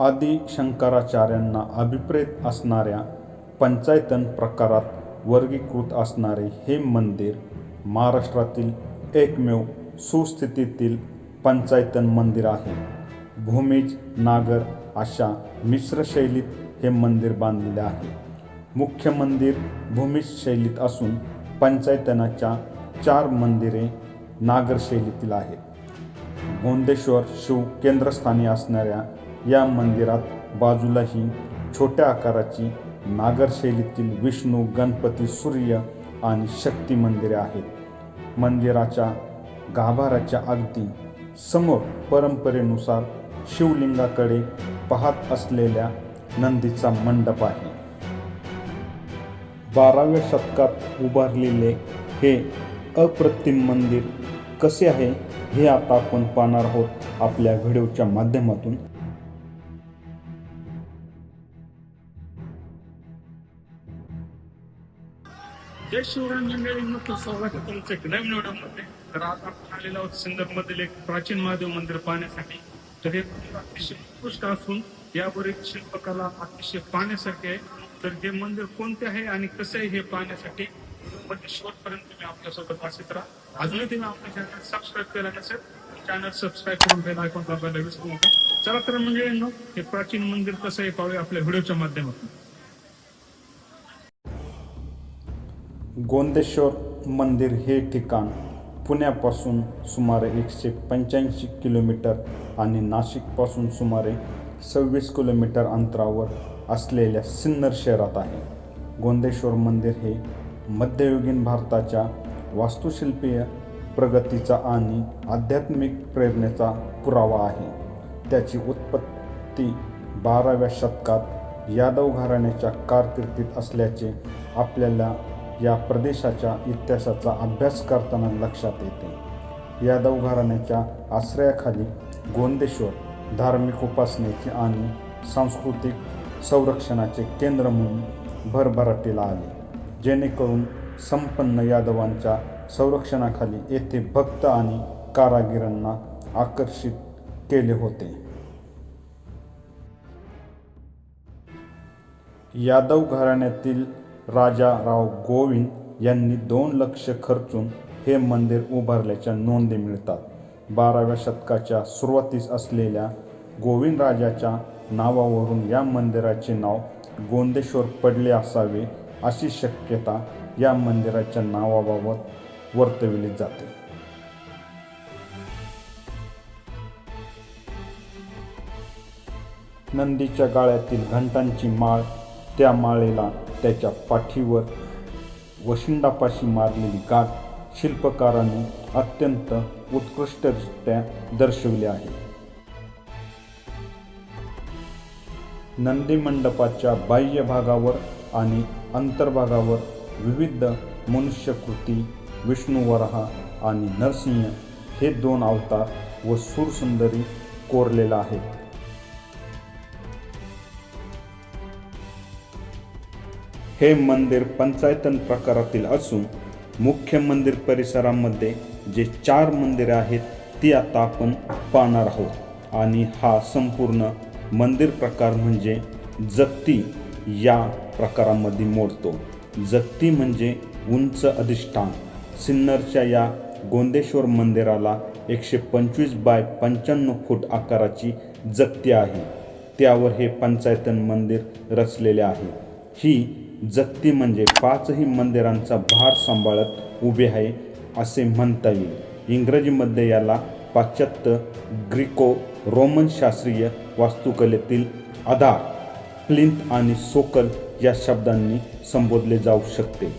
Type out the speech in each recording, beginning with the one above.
आदी शंकराचार्यांना अभिप्रेत असणाऱ्या पंचायतन प्रकारात वर्गीकृत असणारे हे मंदिर महाराष्ट्रातील एकमेव सुस्थितीतील पंचायतन मंदिर आहे. भूमिज नागर अशा मिश्र शैलीत हे मंदिर बांधलेले आहे. मुख्य मंदिर भूमिज शैलीत असून पंचायतनाच्या चार मंदिरे नागर शैलीतील आहेत. गोंदेश्वर शिव केंद्रस्थानी असणाऱ्या या मंदिरात बाजूलाही छोट्या आकाराची नागरशैलीतील विष्णू गणपती सूर्य आणि शक्ती मंदिरे आहेत. मंदिराच्या गाभाराच्या अगदी समोर परंपरेनुसार शिवलिंगाकडे पाहत असलेल्या नंदीचा मंडप आहे. बाराव्या शतकात उभारलेले हे अप्रतिम मंदिर कसे आहे हे आता आपण पाहणार आहोत आपल्या व्हिडिओच्या माध्यमातून. जय शिवराम मंडळी स्वागत तुमचं एक नवीन व्हिडिओमध्ये तर आज आपण आलेलो आहोत सिंदरमधील एक प्राचीन महादेव मंदिर पाहण्यासाठी. तर हे अतिशय उत्कृष्ट असून यावरील शिल्पकला अतिशय पाहण्यासारखे आहे. तर हे मंदिर कोणते आहे आणि कसं आहे हे पाहण्यासाठी मध्ये शेवटपर्यंत तुम्ही आपल्यासोबत वाचित राहा. अजूनही तुम्ही आपल्या चॅनल सबस्क्राईब केला नसेल चॅनल सबस्क्राईब करून बेल आयकॉन दाबायला विसरू नका. चला तर म्हणजे हे प्राचीन मंदिर कसं आहे पाहूया आपल्या व्हिडिओच्या माध्यमातून. गोंदेश्वर मंदिर हे ठिकाण पुण्यापासून सुमारे एकशे पंच्याऐंशी किलोमीटर आणि नाशिकपासून सुमारे सव्वीस किलोमीटर अंतरावर असलेल्या सिन्नर शहरात आहे. गोंदेश्वर मंदिर हे मध्ययुगीन भारताच्या वास्तुशिल्पीय प्रगतीचा आणि आध्यात्मिक प्रेरणेचा पुरावा आहे. त्याची उत्पत्ती बाराव्या शतकात यादव घराण्याच्या कारकिर्दीत असल्याचे आपल्याला या प्रदेशाच्या इतिहासाचा अभ्यास करताना लक्षात येते. यादव घराण्याच्या आश्रयाखाली गोंदेश्वर धार्मिक उपासनेचे आणि सांस्कृतिक संरक्षणाचे केंद्र म्हणून भरभराटीला आले जेणेकरून संपन्न यादवांच्या संरक्षणाखाली येथे भक्त आणि कारागिरांना आकर्षित केले होते. यादव घराण्यातील राजाराव गोविंद यांनी दोन लक्ष खर्चून हे मंदिर उभारल्याच्या नोंदी मिळतात. बाराव्या शतकाच्या सुरुवातीस असलेल्या गोविंद राजाच्या नावावरून या मंदिराचे नाव गोंदेश्वर पडले असावे अशी शक्यता या मंदिराच्या नावाबाबत वर्तविली जाते. नंदीच्या गाळ्यातील घंटांची माळ त्या माळेला त्याच्या पाठीवर वशिंडापाशी मारलेली गाठ शिल्पकारांनी अत्यंत उत्कृष्टरित्या दर्शविले आहे. नंदी मंडपाच्या बाह्य भागावर आणि अंतर्भागावर विविध मनुष्यकृती विष्णुवराहा आणि नरसिंह हे दोन अवतार व सूरसुंदरी कोरलेला आहे. हे मंदिर पंचायतन प्रकारातील असून मुख्य मंदिर परिसरामध्ये जे चार मंदिरे आहेत ती आता आपण पाहणार आहोत. आणि हा संपूर्ण मंदिर प्रकार म्हणजे जगती या प्रकारामध्ये मोडतो. जगती म्हणजे उंच अधिष्ठान. सिन्नरच्या या गोंदेश्वर मंदिराला एकशे पंचवीस बाय पंच्याण्णव फूट आकाराची जगती आहे. त्यावर हे पंचायतन मंदिर रचलेले आहे. ही जगती म्हणजे पाचही मंदिरांचा भार सांभाळत उभे आहे असे म्हणता येईल. इंग्रजीमध्ये याला पाश्चात्य ग्रीको रोमन शास्त्रीय वास्तुकलेतील आधार प्लिंथ आणि सोकल या शब्दांनी संबोधले जाऊ शकते.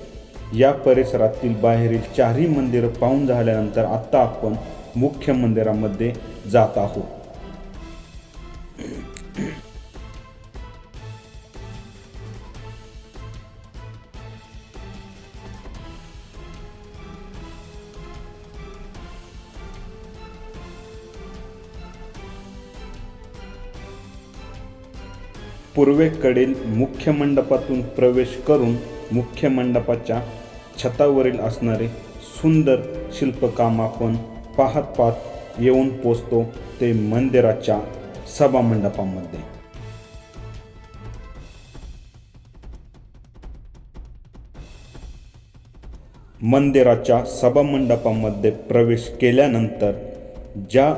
या परिसरातील बाहेरील चारही मंदिरं पाहून झाल्यानंतर आत्ता आपण मुख्य मंदिरामध्ये जात आहोत. पूर्वेकडील मुख्य मंडपातून प्रवेश करून मुख्य मंडपाच्या छतावरील असणारे सुंदर शिल्पकाम आपण पाहत पाहत येऊन पोचतो ते मंदिराच्या सभामंडपामध्ये. मंदिराच्या सभामंडपामध्ये प्रवेश केल्यानंतर ज्या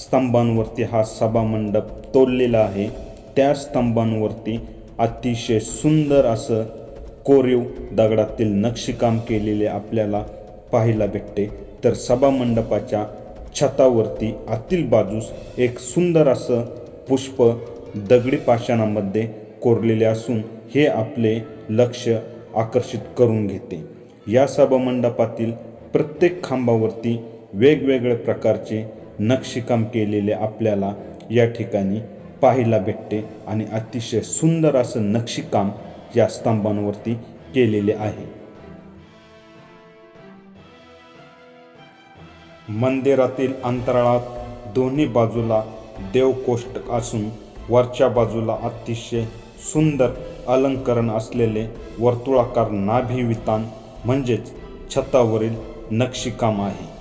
स्तंभांवरती हा सभामंडप तोललेला आहे त्या स्तंभांवरती अतिशय सुंदर असं कोरीव दगडातील नक्षीकाम केलेले आपल्याला पाहायला भेटते. तर सभामंडपाच्या छतावरती आतील बाजूस एक सुंदर असं पुष्प दगडी पाषाणामध्ये कोरलेले असून हे आपले लक्ष आकर्षित करून घेते. या सभामंडपातील प्रत्येक खांबावरती वेगवेगळ्या प्रकारचे नक्षीकाम केलेले आपल्याला या ठिकाणी पाहायला भेटते आणि अतिशय सुंदर असं नक्षीकाम या स्तंभांवरती केलेले आहे. मंदिरातील अंतराळात दोन्ही बाजूला देवकोष्टक असून वरच्या बाजूला अतिशय सुंदर अलंकरण असलेले वर्तुळाकार नाभिवितान म्हणजेच छतावरील नक्षीकाम आहे.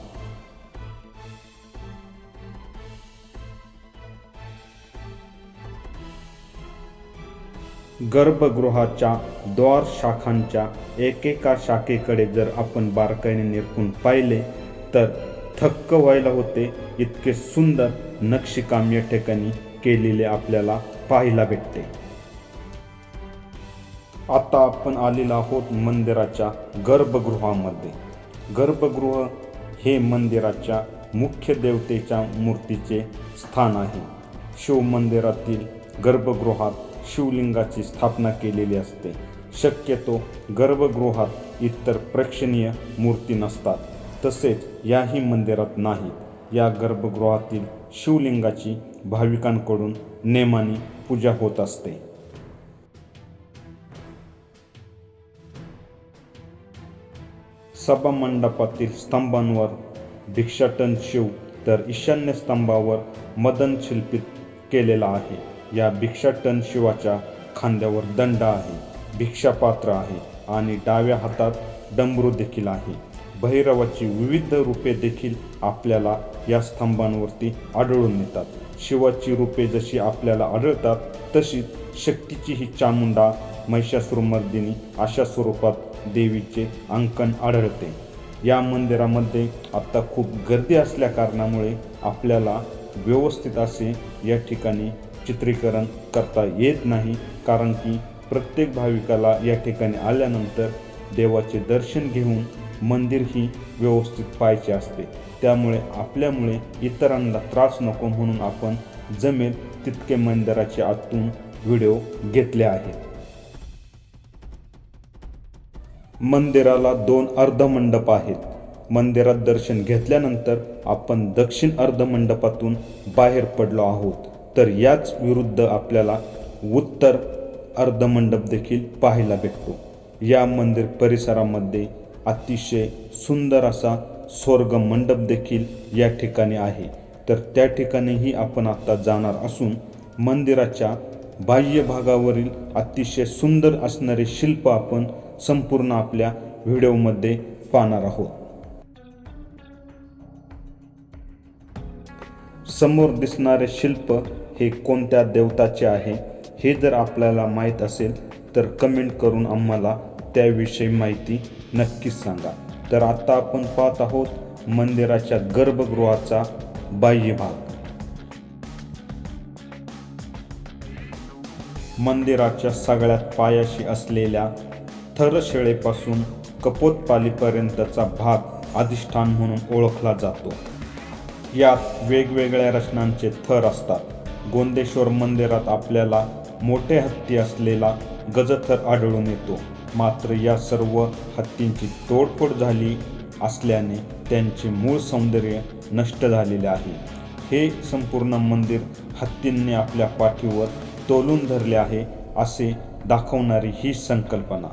गर्भगृहाच्या द्वार शाखांच्या एकेका शाखेकडे जर आपण बारकाईने निरखून पाहिले तर थक्क व्हायला होते इतके सुंदर नक्षीकाम या ठिकाणी केलेले आपल्याला पाहायला भेटते. आता आपण आलेलो आहोत मंदिराच्या गर्भगृहामध्ये. गर्भगृह हे मंदिराच्या मुख्य देवतेच्या मूर्तीचे स्थान आहे. शिव मंदिरातील गर्भगृहात शिवलिंगाची स्थापना केलेली असते. शक्यतो गर्भगृहात इतर प्रेक्षणीय मूर्ती नसतात. तसेच याही मंदिरात नाही या गर्भगृहातील शिवलिंगाची भाविकांकडून नेमाने पूजा होत असते. सभामंडपातील स्तंभांवर भिक्षाटन शिव तर ईशान्य स्तंभावर मदन शिल्पित केलेला आहे. या भिक्षाटन शिवाच्या खांद्यावर दंड आहे भिक्षापात्र आहे आणि डाव्या हातात डमरू देखील आहे. भैरवाची विविध रूपे देखील आपल्याला या स्तंभांवरती आढळून येतात. शिवाची रूपे जशी आपल्याला आढळतात तशीच शक्तीची ही चामुंडा महिषासुरमर्दिनी अशा स्वरूपात देवीचे अंकन आढळते. या मंदिरामध्ये आत्ता खूप गर्दी असल्या कारणामुळे आपल्याला व्यवस्थित असे या ठिकाणी चित्रीकरण करता येत नाही कारण की प्रत्येक भाविकाला या ठिकाणी आल्यानंतर देवाचे दर्शन घेऊन मंदिर ही व्यवस्थित पाहायचे असते. त्यामुळे आपल्यामुळे इतरांना त्रास नको म्हणून आपण जमेल तितके मंदिराचे आतून व्हिडिओ घेतले आहेत. मंदिराला दोन अर्धमंडप आहेत. मंदिरात दर्शन घेतल्यानंतर आपण दक्षिण अर्धमंडपातून बाहेर पडलो आहोत. तर याच विरुद्ध आपल्याला उत्तर अर्धमंडप देखील पाहायला भेटतो. या मंदिर परिसरामध्ये अतिशय सुंदर असा स्वर्ग मंडप देखील या ठिकाणी आहे. तर त्या ठिकाणीही आपण आता जाणार असून मंदिराच्या बाह्य भागावरील अतिशय सुंदर असणारे शिल्प आपण संपूर्ण आपल्या व्हिडिओमध्ये पाहणार आहोत. समोर दिसणारे शिल्प हे कोणत्या देवताचे आहे हे जर आपल्याला माहीत असेल तर कमेंट करून आम्हाला त्याविषयी माहिती नक्कीच सांगा. तर आता आपण पाहत आहोत मंदिराच्या गर्भगृहाचा बाह्य भाग. मंदिराच्या सगळ्यात पायाशी असलेल्या थरशेळेपासून कपोतपालीपर्यंतचा भाग अधिष्ठान म्हणून ओळखला जातो. यात वेगवेगळ्या रचनांचे थर असतात. गोंदेश्वर मंदिरात आपल्याला मोठे हत्ती असलेला गजथर आढळून येतो. मात्र या सर्व हत्तींची तोडफोड झाली असल्याने त्यांचे मूळ सौंदर्य नष्ट झालेले आहे. हे संपूर्ण मंदिर हत्तींनी आपल्या पाठीवर तोलून धरले आहे असे दाखवणारी ही संकल्पना.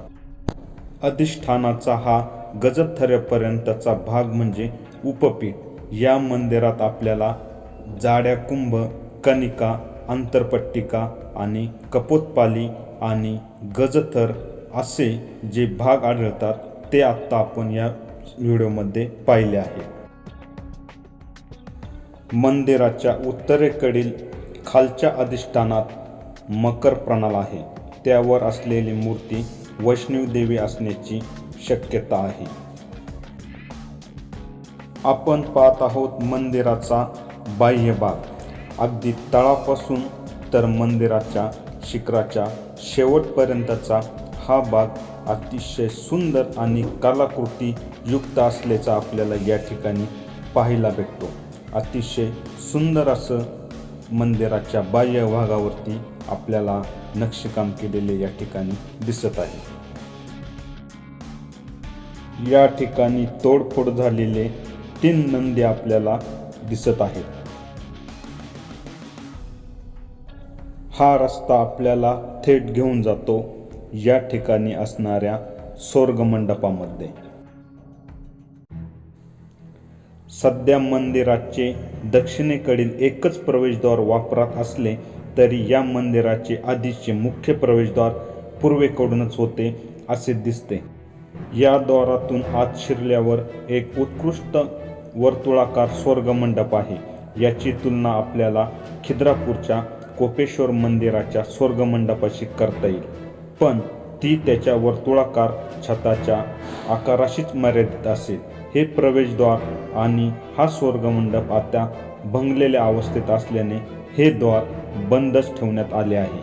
अधिष्ठानाचा हा गजथऱ्यापर्यंतचा भाग म्हणजे उपपीठ. या मंदिरात आपल्याला जाड्या कुंभ कनिका अंतरपट्टिका आणि कपोतपाली आणि गजथर असे जे भाग आढळतात ते आत्ता आपण या व्हिडिओमध्ये पाहिले आहे. मंदिराच्या उत्तरेकडील खालच्या अधिष्ठानात मकर प्रणाल आहे. त्यावर असलेली मूर्ती वैष्णवदेवी असण्याची शक्यता आहे. आपण पाहत आहोत मंदिराचा बाह्य भाग. अगदी तळापासून तर मंदिराच्या शिखराच्या शेवटपर्यंतचा हा भाग अतिशय सुंदर आणि कलाकृती युक्त असल्याचा आपल्याला या ठिकाणी पाहायला भेटतो. अतिशय सुंदर असं मंदिराच्या बाह्य भागावरती आपल्याला नक्षीकाम केलेले या ठिकाणी दिसत आहे. या ठिकाणी तोडफोड झालेले तीन नंदी आपल्याला दिसत आहेत. हा रस्ता आपल्याला थेट घेऊन जातो या ठिकाणी असणाऱ्या स्वर्गमंडपामध्ये. सध्या मंदिराचे दक्षिणेकडील एकच प्रवेशद्वार वापरात असले तरी या मंदिराचे आधीचे मुख्य प्रवेशद्वार पूर्वेकडूनच होते असे दिसते. या द्वारातून आत शिरल्यावर एक उत्कृष्ट वर्तुळाकार स्वर्गमंडप आहे. याची तुलना आपल्याला खिद्रापूरच्या कोपेश्वर मंदिराच्या स्वर्गमंडपाशी करता येईल. पण ती त्याच्या वर्तुळाकार छताच्या आकाराशीच मर्यादित असेल. हे प्रवेशद्वार आणि हा स्वर्गमंडप आता भंगलेल्या अवस्थेत असल्याने हे द्वार बंदच ठेवण्यात आले आहे.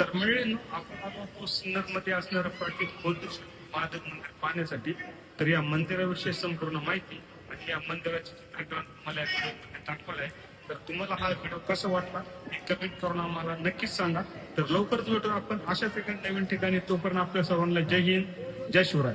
तर मिळेल आपण असणारं प्राचीन बौद्ध मादक मंदिर पाहण्यासाठी तर या मंदिराविषयी संपूर्ण माहिती आणि या मंदिराचे चित्रीकरण मला या आहे तर तुम्हाला हा व्हिडिओ कसा वाटला हे कमेंट करून आम्हाला नक्कीच सांगा. तर लवकरच भेटू आपण. अशाच एका नवीन ठिकाणी. तोपर्यंत आपल्या सर्वांना जय हिंद जय शिवराय.